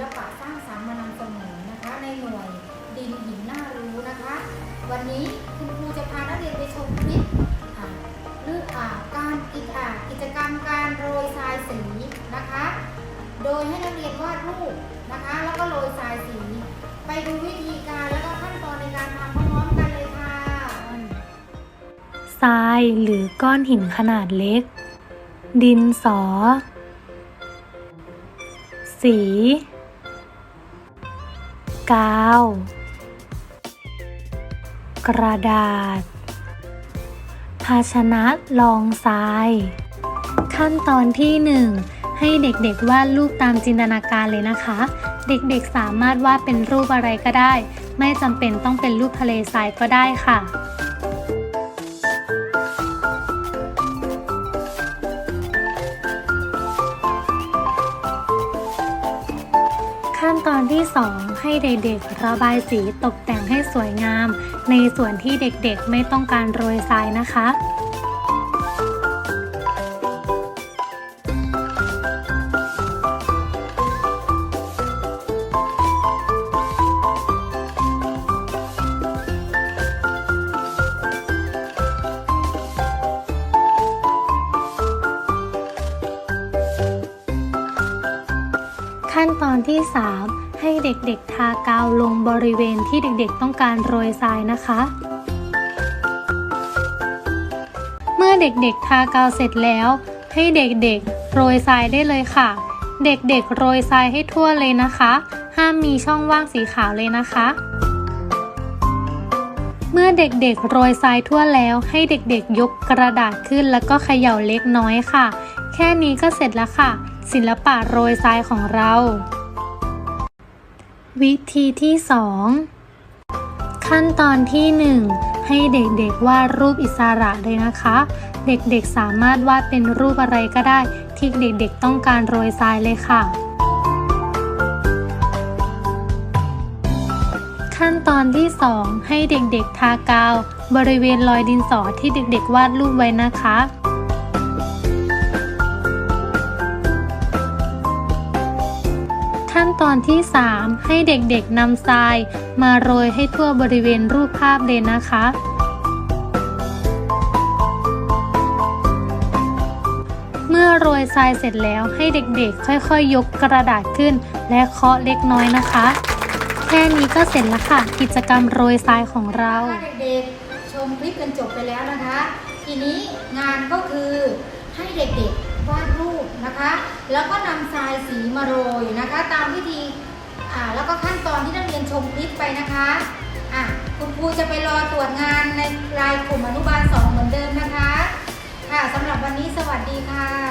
ลปะสร้างสรรค์มานำเสนอนะคะ ในหน่วยดินหินน่ารู้นะคะ วันนี้คุณครูจะพานักเรียนไปชมคลิปอ่าหรืออ่าการกิจอ่ากิจกรรมการโรยทรายสีนะคะ โดยให้นักเรียนวาดรูปนะคะ แล้วก็โรยทรายสี ไปดูวิธีการแล้วก็ขั้นตอนในการทำพร้อมๆกันเลยค่ะทรายหรือก้อนหินขนาดเล็ก ดินสอ สี กาว กระดาษ ภาชนะรองทราย ขั้นตอนที่ 1 ให้เด็กๆวาดรูปตามจินตนาการเลยนะคะ เด็กๆสามารถวาดเป็นรูปอะไรก็ได้ ไม่จำเป็นต้องเป็นรูปทะเลทรายก็ได้ค่ะ ที่ 2 ให้เด็กๆ ระบายสีตกแต่งให้สวยงาม ในส่วนที่เด็กๆไม่ต้องการโรยทรายนะคะขั้นตอนที่ 3 ให้เด็กๆ ทากาวลงบริเวณที่เด็กๆ ต้องการโรยทรายนะคะ เมื่อเด็กๆ ทากาวเสร็จแล้ว ให้เด็กๆ โรยทรายได้เลยค่ะ เด็กๆ โรยทรายให้ทั่วเลยนะคะ ห้ามมีช่องว่างสีขาวเลยนะคะ เมื่อเด็กๆ โรยทรายทั่วแล้ว ให้เด็กๆ ยกกระดาษขึ้นแล้วก็เขย่าเล็กน้อยค่ะ แค่นี้ก็เสร็จแล้วค่ะ ศิลปะโรยทรายของเรา วิธีที่ 2 ขั้นตอนที่ 1 ให้เด็กๆวาดรูปอิสระเลยนะคะ เด็กๆสามารถวาดเป็นรูปอะไรก็ได้ ที่เด็กๆต้องการโรยทรายเลยค่ะ ขั้นตอนที่ 2 ให้เด็กๆทากาว บริเวณรอยดินสอที่เด็กๆวาดรูปไว้นะคะ ตอนที่ 3 ให้เด็กๆนำทราย มาโรยให้ทั่วบริเวณรูปภาพเลยนะคะ เมื่อโรยทรายเสร็จแล้วให้เด็กๆ ค่อยๆยกกระดาษขึ้น และเคาะเล็กน้อยนะคะ แค่นี้ก็เสร็จแล้วค่ะ กิจกรรมโรยทรายของเราถ้าเด็กๆชมคลิปกันจบไปแล้วนะคะ ทีนี้งานก็คือให้เด็กๆ วาดรูปนะคะ แล้วก็นำทรายสีมาโรยนะคะ ตามวิธีอ่าแล้วก็ขั้นตอนที่นักเรียนชมคลิปไปนะคะอะคุณครูจะไปรอตรวจงานในรายกลุ่มอนุบาล2เหมือนเดิมนะคะ ค่ะสำหรับวันนี้สวัสดีค่ะ